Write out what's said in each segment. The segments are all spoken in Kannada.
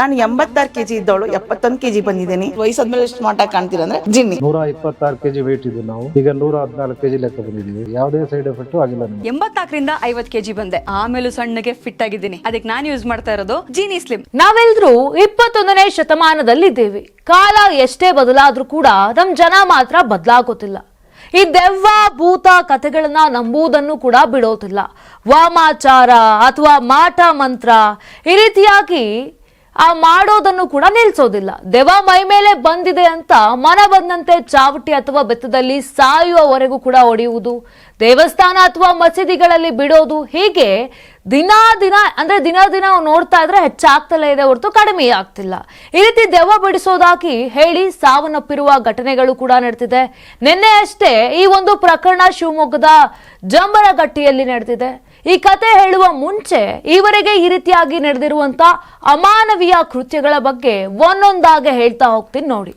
ನಾನು ಎಂಬತ್ತಾರು ಕೆಜಿ ಇದ್ದವಳು ಎಪ್ಪತ್ತೊಂದು ಕೆಜಿ ಬಂದಿದ್ದೀನಿ. ವಯಸ್ಸಾದ್ಮೇಲೆ ಎಷ್ಟು ಮಾಟ ಕಾಣ್ತೀರ ಅಂದ್ರೆ ಜಿನ್ನಿ. ನೂರ ಇಪ್ಪತ್ತಾರು ಕೆಜಿ ವೇಟ್ ಇದ್ದು ನಾವು. ಈಗ ನೂರ ಹದಿನಾಲ್ಕು ಕೆಜಿ ಲೆಕ್ಕ ಬಂದಿದ್ದೀವಿ. ಯಾವುದೇ ಸೈಡ್ ಎಫೆಕ್ಟ್ ಆಗಿಲ್ಲ ನಮಗೆ. ಎಂಬತ್ನಾಲ್ಕರಿಂದ ಐವತ್ ಕೆಜಿ ಬಂದೆ. ಆಮೇಲೂ ಸಣ್ಣಗೆ ಫಿಟ್ ಆಗಿದ್ದೀನಿ. ಅದಕ್ಕೆ ನಾನು ಯೂಸ್ ಮಾಡ್ತಾ ಇರೋದು ಜೀನಿ ಸ್ಲಿಮ್ ನಾವೆಲ್ಲರೂ ಇಪ್ಪತ್ತೊಂದನೇ ಶತಮಾನದಲ್ಲಿದ್ದೇವೆ. ಕಾಲ ಎಷ್ಟೇ ಬದಲಾದ್ರೂ ಕೂಡ ನಮ್ ಜನ ಮಾತ್ರ ಬದಲಾಗೋತಿಲ್ಲ ಈ ದೆವ್ವ ಭೂತ ಕಥೆಗಳನ್ನ ನಂಬುವುದನ್ನು ಕೂಡ ಬಿಡೋತಿಲ್ಲ ವಾಮಾಚಾರ ಅಥವಾ ಮಾಟ ಮಂತ್ರ ಈ ರೀತಿಯಾಗಿ ಆ ಮಾಡೋದನ್ನು ಕೂಡ ನಿಲ್ಸೋದಿಲ್ಲ. ದೆವ ಮೈ ಮೇಲೆ ಬಂದಿದೆ ಅಂತ ಮನ ಬಂದಂತೆ ಚಾವಟಿ ಅಥವಾ ಬೆತ್ತದಲ್ಲಿ ಸಾಯುವವರೆಗೂ ಕೂಡ ಹೊಡೆಯುವುದು ದೇವಸ್ಥಾನ ಅಥವಾ ಮಸೀದಿಗಳಲ್ಲಿ ಬಿಡೋದು, ಹೀಗೆ ದಿನಾ ದಿನ, ಅಂದ್ರೆ ದಿನ ದಿನ ನೋಡ್ತಾ ಇದ್ರೆ ಹೆಚ್ಚಾಗ್ತಲೇ ಇದೆ ಹೊರತು ಕಡಿಮೆ ಆಗ್ತಿಲ್ಲ. ಈ ರೀತಿ ದೆವ್ವ ಬಿಡಿಸೋದಾಗಿ ಹೇಳಿ ಸಾವನ್ನಪ್ಪಿರುವ ಘಟನೆಗಳು ಕೂಡ ನಡೆದಿದೆ ನಿನ್ನೆ ಅಷ್ಟೇ ಈ ಒಂದು ಪ್ರಕರಣ ಶಿವಮೊಗ್ಗದ ಜಂಬರಗಟ್ಟಿಯಲ್ಲಿ ನಡೆದಿದೆ. ಈ ಕತೆ ಹೇಳುವ ಮುಂಚೆ ಈವರೆಗೆ ಈ ರೀತಿಯಾಗಿ ನಡೆದಿರುವಂತ ಅಮಾನವೀಯ ಕೃತ್ಯಗಳ ಬಗ್ಗೆ ಒಂದೊಂದಾಗಿ ಹೇಳ್ತಾ ಹೋಗ್ತೀನಿ ನೋಡಿ.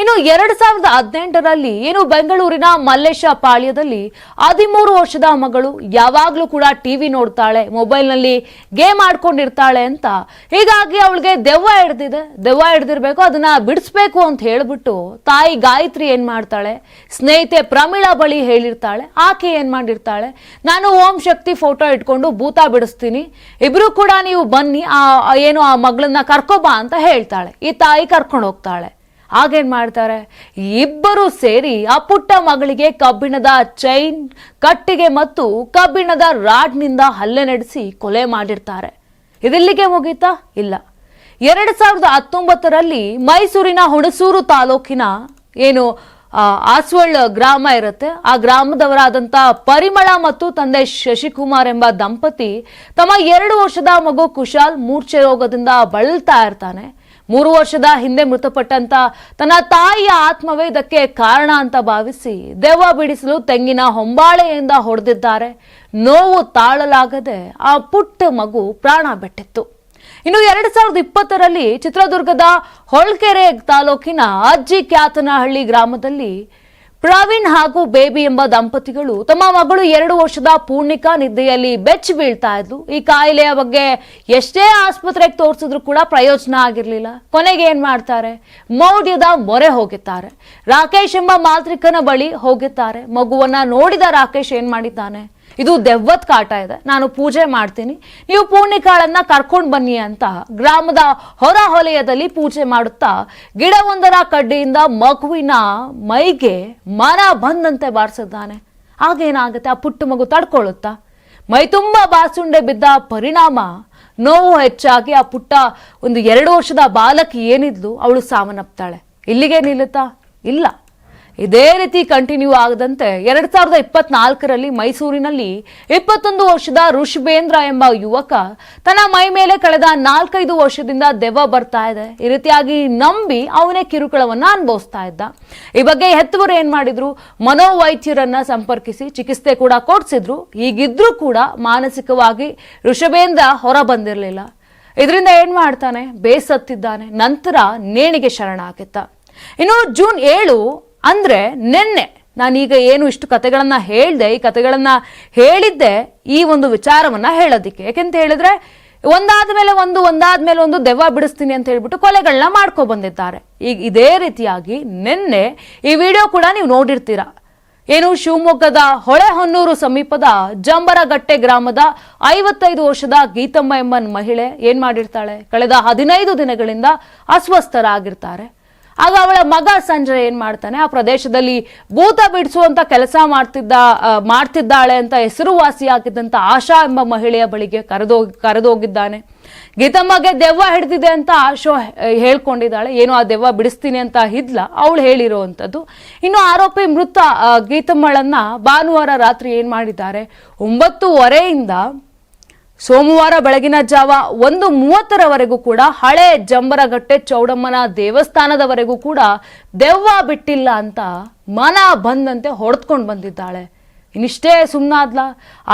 ಇನ್ನು ಎರಡ್ ಸಾವಿರದ ಹದಿನೆಂಟರಲ್ಲಿ ಏನು ಬೆಂಗಳೂರಿನ ಮಲ್ಲೇಶ ಪಾಳ್ಯದಲ್ಲಿ ಹದಿಮೂರು ವರ್ಷದ ಮಗಳು ಯಾವಾಗ್ಲೂ ಕೂಡ ಟಿವಿ ನೋಡ್ತಾಳೆ, ಮೊಬೈಲ್ನಲ್ಲಿ ಗೇಮ್ ಆಡ್ಕೊಂಡಿರ್ತಾಳೆ ಅಂತ. ಹೀಗಾಗಿ ಅವಳಿಗೆ ದೆವ್ವ ಹಿಡ್ದಿದೆ. ದೆವ್ವ ಹಿಡ್ದಿರ್ಬೇಕು, ಅದನ್ನ ಬಿಡಿಸ್ಬೇಕು ಅಂತ ಹೇಳ್ಬಿಟ್ಟು ತಾಯಿ ಗಾಯತ್ರಿ ಏನ್ ಮಾಡ್ತಾಳೆ? ಸ್ನೇಹಿತೆ ಪ್ರಮೀಳಾ ಬಳಿ ಹೇಳಿರ್ತಾಳೆ, ಆಕೆ ಏನ್ ಮಾಡಿರ್ತಾಳೆ? ನಾನು ಓಂ ಶಕ್ತಿ ಫೋಟೋ ಇಟ್ಕೊಂಡು ಭೂತ ಬಿಡಿಸ್ತೀನಿ. ಇಬ್ರು ಕೂಡ ನೀವು ಬನ್ನಿ, ಆ ಏನು ಆ ಮಗಳನ್ನ ಕರ್ಕೊಬಾ ಅಂತ ಹೇಳ್ತಾಳೆ. ಈ ತಾಯಿ ಕರ್ಕೊಂಡು ಹೋಗ್ತಾಳೆ. ಆಗೇನ್ ಮಾಡ್ತಾರೆ? ಇಬ್ಬರು ಸೇರಿ ಆ ಪುಟ್ಟ ಮಗಳಿಗೆ ಕಬ್ಬಿಣದ ಚೈನ್ ಕಟ್ಟಿಗೆ ಮತ್ತು ಕಬ್ಬಿಣದ ರಾಡ್ನಿಂದ ಹಲ್ಲೆ ನಡೆಸಿ ಕೊಲೆ ಮಾಡಿರ್ತಾರೆ. ಇದೆಲ್ಲಿಗೆ ಮುಗೀತಾ? ಇಲ್ಲ. ಎರಡ್ ಸಾವಿರದ ಹತ್ತೊಂಬತ್ತರಲ್ಲಿ ಮೈಸೂರಿನ ಹುಣಸೂರು ತಾಲೂಕಿನ ಏನು ಆಸ್ವಳ್ ಗ್ರಾಮ ಇರುತ್ತೆ. ಆ ಗ್ರಾಮದವರಾದಂತ ಪರಿಮಳ ಮತ್ತು ತಂದೆ ಶಶಿಕುಮಾರ್ ಎಂಬ ದಂಪತಿ ತಮ್ಮ ಎರಡು ವರ್ಷದ ಮಗು ಕುಶಾಲ್ ಮೂರ್ಛೆ ರೋಗದಿಂದ ಬಳಲ್ತಾ ಇರ್ತಾನೆ. ಮೂರು ವರ್ಷದ ಹಿಂದೆ ಮೃತಪಟ್ಟಂತ ತನ್ನ ತಾಯಿಯ ಆತ್ಮವೇ ಇದಕ್ಕೆ ಕಾರಣ ಅಂತ ಭಾವಿಸಿ ದೆವ್ವ ಬಿಡಿಸಲು ತೆಂಗಿನ ಹೊಂಬಾಳೆಯಿಂದ ಹೊಡೆದಿದ್ದಾರೆ. ನೋವು ತಾಳಲಾಗದೆ ಆ ಪುಟ್ಟ ಮಗು ಪ್ರಾಣ ಬಿಟ್ಟಿತ್ತು. ಇನ್ನು ಎರಡ್ ಸಾವಿರದ ಇಪ್ಪತ್ತರಲ್ಲಿ ಚಿತ್ರದುರ್ಗದ ಹೊಳ್ಕೆರೆ ತಾಲೂಕಿನ ಅಜ್ಜಿ ಕ್ಯಾತನಹಳ್ಳಿ ಗ್ರಾಮದಲ್ಲಿ ಪ್ರವೀಣ್ ಹಾಗೂ ಬೇಬಿ ಎಂಬ ದಂಪತಿಗಳು ತಮ್ಮ ಮಗಳು ಎರಡು ವರ್ಷದ ಪೂರ್ಣಿಕಾ ನಿದ್ದೆಯಲ್ಲಿ ಬೆಚ್ಚಿ ಬೀಳ್ತಾ ಇದ್ಲು. ಈ ಕಾಯಿಲೆಯ ಬಗ್ಗೆ ಎಷ್ಟೇ ಆಸ್ಪತ್ರೆಗೆ ತೋರಿಸಿದ್ರು ಕೂಡ ಪ್ರಯೋಜನ ಆಗಿರಲಿಲ್ಲ. ಕೊನೆಗೆ ಏನ್ ಮಾಡ್ತಾರೆ? ಮೌಢ್ಯದ ಮೊರೆ ಹೋಗುತ್ತಾರೆ ರಾಕೇಶ್ ಎಂಬ ಮಾಂತ್ರಿಕನ ಬಳಿ ಹೋಗುತ್ತಾರೆ ಮಗುವನ್ನ ನೋಡಿದ ರಾಕೇಶ್ ಏನ್ ಮಾಡಿದ್ದಾನೆ? ಇದು ದೆವ್ವತ್ ಕಾಟ ಇದೆ. ನಾನು ಪೂಜೆ ಮಾಡ್ತೀನಿ. ನೀವು ಪೂರ್ಣಿಕಾಳನ್ನ ಕರ್ಕೊಂಡು ಬನ್ನಿ ಅಂತ ಗ್ರಾಮದ ಹೊರ ಹೊಲಯದಲ್ಲಿ ಪೂಜೆ ಮಾಡುತ್ತಾ ಗಿಡವೊಂದರ ಕಡ್ಡಿಯಿಂದ ಮಗುವಿನ ಮೈಗೆ ಮರ ಬಂದಂತೆ ಬಾರಿಸಿದ್ದಾನೆ. ಆಗೇನಾಗುತ್ತೆ ಆ ಪುಟ್ಟ ಮಗು ತಡ್ಕೊಳ್ಳುತ್ತಾ? ಮೈ ತುಂಬ ಬಾಸುಂಡೆ ಬಿದ್ದ ಪರಿಣಾಮ ನೋವು ಹೆಚ್ಚಾಗಿ ಆ ಪುಟ್ಟ ಒಂದು ಎರಡು ವರ್ಷದ ಬಾಲಕಿ ಏನಿದ್ಲು? ಅವಳು ಸಾವನ್ನಪ್ತಾಳೆ. ಇಲ್ಲಿಗೆ ನಿಲ್ಲುತ್ತಾ? ಇಲ್ಲ. ಇದೇ ರೀತಿ ಕಂಟಿನ್ಯೂ ಆಗದಂತೆ ಎರಡ್ ಸಾವಿರದ ಇಪ್ಪತ್ನಾಲ್ಕರಲ್ಲಿ ಮೈಸೂರಿನಲ್ಲಿ ಇಪ್ಪತ್ತೊಂದು ವರ್ಷದ ಋಷಭೇಂದ್ರ ಎಂಬ ಯುವಕ ತನ್ನ ಮೈ ಮೇಲೆ ಕಳೆದ ನಾಲ್ಕೈದು ವರ್ಷದಿಂದ ದೆವ್ವ ಬರ್ತಾ ಇದೆ. ಈ ರೀತಿಯಾಗಿ ನಂಬಿ ಅವನೇ ಕಿರುಕುಳವನ್ನ ಅನುಭವಿಸ್ತಾ ಇದ್ದ. ಈ ಬಗ್ಗೆ ಹೆತ್ತವರು ಏನ್ ಮಾಡಿದ್ರು? ಮನೋವೈದ್ಯರನ್ನ ಸಂಪರ್ಕಿಸಿ ಚಿಕಿತ್ಸೆ ಕೂಡ ಕೊಡ್ಸಿದ್ರು. ಈಗಿದ್ರೂ ಕೂಡ ಮಾನಸಿಕವಾಗಿ ಋಷಭೇಂದ್ರ ಹೊರ ಬಂದಿರಲಿಲ್ಲ ಇದರಿಂದ ಏನ್ ಮಾಡ್ತಾನೆ? ಬೇಸತ್ತಿದ್ದಾನೆ. ನಂತರ ನೇಣಿಗೆ ಶರಣಾಗಿತ್ತ ಇನ್ನು ಜೂನ್ ಏಳು ಅಂದ್ರೆ ನಿನ್ನೆ ನಾನೀಗ ಏನು ಇಷ್ಟು ಕತೆಗಳನ್ನು ಹೇಳಿದೆ, ಈ ಕತೆಗಳನ್ನು ಹೇಳಿದ್ದೆ ಈ ಒಂದು ವಿಚಾರವನ್ನು ಹೇಳೋದಿಕ್ಕೆ. ಯಾಕೆಂತ ಹೇಳಿದ್ರೆ ಒಂದಾದ ಮೇಲೆ ಒಂದು ಒಂದಾದ ಮೇಲೆ ಒಂದು ದೆವ್ವ ಬಿಡಿಸ್ತೀನಿ ಅಂತ ಹೇಳ್ಬಿಟ್ಟು ಕೊಲೆಗಳನ್ನ ಮಾಡ್ಕೊ ಬಂದಿದ್ದಾರೆ. ಈಗ ಇದೇ ರೀತಿಯಾಗಿ ನಿನ್ನೆ ಈ ವಿಡಿಯೋ ಕೂಡ ನೀವು ನೋಡಿರ್ತೀರ. ಏನು ಶಿವಮೊಗ್ಗದ ಹೊಳೆಹೊನ್ನೂರು ಸಮೀಪದ ಜಂಬರಗಟ್ಟೆ ಗ್ರಾಮದ ಐವತ್ತೈದು ವರ್ಷದ ಗೀತಮ್ಮ ಎಂಬ ಮಹಿಳೆ ಏನ್ ಮಾಡಿರ್ತಾಳೆ? ಕಳೆದ ಹದಿನೈದು ದಿನಗಳಿಂದ ಅಸ್ವಸ್ಥರಾಗಿರ್ತಾರೆ. ಆಗ ಅವಳ ಮಗ ಸಂಜಯ್ ಏನ್ ಮಾಡ್ತಾನೆ? ಆ ಪ್ರದೇಶದಲ್ಲಿ ಭೂತ ಬಿಡಿಸುವಂತ ಕೆಲಸ ಮಾಡ್ತಿದ್ದ ಮಾಡ್ತಿದ್ದಾಳೆ ಅಂತ ಹೆಸರುವಾಸಿಯಾಗಿದ್ದಂತ ಆಶಾ ಎಂಬ ಮಹಿಳೆಯ ಬಳಿಗೆ ಕರೆದೋಗಿ ಕರೆದೋಗಿದ್ದಾನೆ. ಗೀತಮ್ಮಗೆ ದೆವ್ವ ಹಿಡಿದಿದೆ ಅಂತ ಆಶೋ ಹೇಳ್ಕೊಂಡಿದ್ದಾಳೆ. ಏನು ಆ ದೆವ್ವ ಬಿಡಿಸ್ತೀನಿ ಅಂತ ಇದ್ಲ ಅವಳು ಹೇಳಿರುವಂಥದ್ದು. ಇನ್ನು ಆರೋಪಿ ಮೃತ ಗೀತಮ್ಮಳನ್ನ ಭಾನುವಾರ ರಾತ್ರಿ ಏನ್ ಮಾಡಿದ್ದಾರೆ? ಒಂಬತ್ತುವರೆಯಿಂದ ಸೋಮವಾರ ಬೆಳಗಿನ ಜಾವ ಒಂದು ಮೂವತ್ತರವರೆಗೂ ಕೂಡ ಹಳೆ ಜಂಬರಗಟ್ಟೆ ಚೌಡಮ್ಮನ ದೇವಸ್ಥಾನದವರೆಗೂ ಕೂಡ ದೆವ್ವ ಬಿಟ್ಟಿಲ್ಲ ಅಂತ ಮನ ಬಂದಂತೆ ಹೊಡೆದ್ಕೊಂಡು ಬಂದಿದ್ದಾಳೆ. ಇನ್ನಿಷ್ಟೇ ಸುಮ್ಮನಾದ್ಲ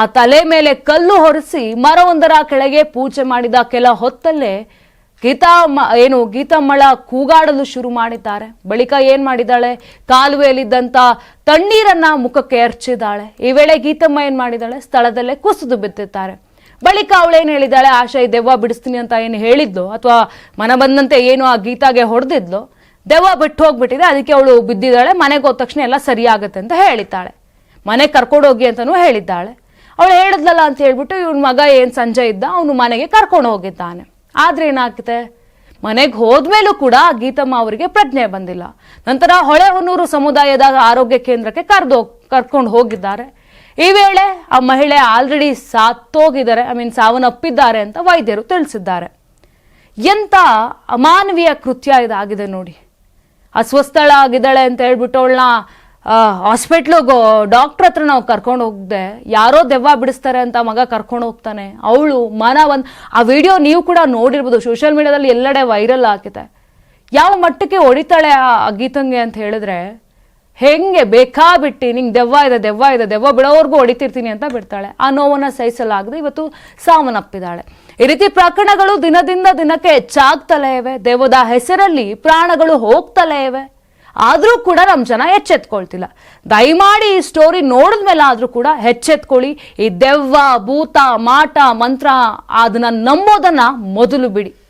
ಆ ತಲೆ ಮೇಲೆ ಕಲ್ಲು ಹೊರಿಸಿ ಮರವೊಂದರ ಕೆಳಗೆ ಪೂಜೆ ಮಾಡಿದ ಕೆಲ ಹೊತ್ತಲ್ಲೇ ಗೀತಾ ಏನು ಗೀತಮ್ಮಳ ಕೂಗಾಡಲು ಶುರು ಮಾಡಿದ್ದಾರೆ. ಬಳಿಕ ಏನ್ ಮಾಡಿದ್ದಾಳೆ ಕಾಲುವೆಯಲ್ಲಿದ್ದಂತ ತಣ್ಣೀರನ್ನ ಮುಖಕ್ಕೆ ಎರಚಿದ್ದಾಳೆ ಈ ವೇಳೆ ಗೀತಮ್ಮ ಏನ್ ಮಾಡಿದ್ದಾಳೆ ಸ್ಥಳದಲ್ಲೇ ಕುಸಿದು ಬಿದ್ದಿದ್ದಾರೆ. ಬಳಿಕ ಅವಳೇನು ಹೇಳಿದ್ದಾಳೆ? ಆಶಾ, ಈ ದೆವ್ವ ಬಿಡಿಸ್ತೀನಿ ಅಂತ ಏನು ಹೇಳಿದ್ಲು? ಅಥವಾ ಮನ ಬಂದಂತೆ ಏನು ಆ ಗೀತಾಗೆ ಹೊಡೆದಿದ್ಲು? ದೆವ್ವ ಬಿಟ್ಟು ಹೋಗ್ಬಿಟ್ಟಿದೆ, ಅದಕ್ಕೆ ಅವಳು ಬಿದ್ದಿದ್ದಾಳೆ, ಮನೆಗೆ ಹೋದ ತಕ್ಷಣ ಎಲ್ಲ ಸರಿಯಾಗುತ್ತೆ ಅಂತ ಹೇಳಿದ್ದಾಳೆ. ಮನೆಗೆ ಕರ್ಕೊಂಡೋಗಿ ಅಂತಲೂ ಹೇಳಿದ್ದಾಳೆ. ಅವಳು ಹೇಳಿದ್ಲಲ್ಲ ಅಂತ ಹೇಳ್ಬಿಟ್ಟು ಇವನ ಮಗ ಏನು ಸಂಜೆ ಇದ್ದ, ಅವನು ಮನೆಗೆ ಕರ್ಕೊಂಡು ಹೋಗಿದ್ದಾನೆ. ಆದ್ರೆ ಏನಾಗ್ತಿದೆ? ಮನೆಗೆ ಹೋದ್ಮೇಲೂ ಕೂಡ ಗೀತಮ್ಮ ಅವರಿಗೆ ಪ್ರಜ್ಞೆ ಬಂದಿಲ್ಲ. ನಂತರ ಹೊಳೆಹೊನ್ನೂರು ಸಮುದಾಯದ ಆರೋಗ್ಯ ಕೇಂದ್ರಕ್ಕೆ ಕರೆದು, ಕರ್ಕೊಂಡು ಹೋಗಿದ್ದಾರೆ. ಈ ವೇಳೆ ಆ ಮಹಿಳೆ ಆಲ್ರೆಡಿ ಸಾತ್ತೋಗಿದ್ದಾರೆ ಐ ಮೀನ್ ಸಾವನ್ನಪ್ಪಿದ್ದಾರೆ ಅಂತ ವೈದ್ಯರು ತಿಳಿಸಿದ್ದಾರೆ. ಎಂತ ಅಮಾನವೀಯ ಕೃತ್ಯ ಇದಾಗಿದೆ ನೋಡಿ. ಅಸ್ವಸ್ಥಳ ಆಗಿದ್ದಾಳೆ ಅಂತ ಹೇಳ್ಬಿಟ್ಟು ಅವಳನ್ನ ಹಾಸ್ಪಿಟ್ಲಿಗೆ ಡಾಕ್ಟರ್ ಹತ್ರ ನಾವು ಕರ್ಕೊಂಡು ಹೋಗ್ದೆ, ಯಾರೋ ದೆವ್ವ ಬಿಡಿಸ್ತಾರೆ ಅಂತ ಮಗ ಕರ್ಕೊಂಡು ಹೋಗ್ತಾನೆ. ಅವಳು ಮನ ಒಂದು, ಆ ವಿಡಿಯೋ ನೀವು ಕೂಡ ನೋಡಿರ್ಬೋದು ಸೋಷಿಯಲ್ ಮೀಡಿಯಾದಲ್ಲಿ ಎಲ್ಲೆಡೆ ವೈರಲ್ ಆಗಿದೆ. ಯಾವ ಮಟ್ಟಕ್ಕೆ ಹೊಡಿತಾಳೆ ಆ ಆ ಗೀತಂಗೆ ಅಂತ ಹೇಳಿದ್ರೆ ಹೆಂಗೆ ಬೇಕಾಬಿಟ್ಟು, ನಿಂಗೆ ದೆವ್ವ ಇದೆ ದೆವ್ವ ಇದೆ, ದೆವ್ವ ಬಿಡೋವರೆಗೂ ಹೊಡಿತಿರ್ತೀನಿ ಅಂತ ಬಿಡ್ತಾಳೆ. ಆ ನೋವನ್ನು ಸಹಿಸಲಾಗದೆ ಇವತ್ತು ಸಾವನ್ನಪ್ಪಿದ್ದಾಳೆ ಈ ರೀತಿ ಪ್ರಕರಣಗಳು ದಿನದಿಂದ ದಿನಕ್ಕೆ ಹೆಚ್ಚಾಗ್ತಲೇ ಇವೆ. ದೆವ್ವದ ಹೆಸರಲ್ಲಿ ಪ್ರಾಣಗಳು ಹೋಗ್ತಲೇ ಇವೆ. ಆದರೂ ಕೂಡ ನಮ್ಮ ಜನ ಎಚ್ಚೆತ್ಕೊಳ್ತಿಲ್ಲ. ದಯಮಾಡಿ ಈ ಸ್ಟೋರಿ ನೋಡಿದ್ಮೇಲೆ ಆದರೂ ಕೂಡ ಹೆಚ್ಚೆತ್ಕೊಳ್ಳಿ ಈ ದೆವ್ವ, ಭೂತ, ಮಾಟ, ಮಂತ್ರ, ಅದನ್ನ ನಂಬೋದನ್ನ ಮೊದಲು ಬಿಡಿ.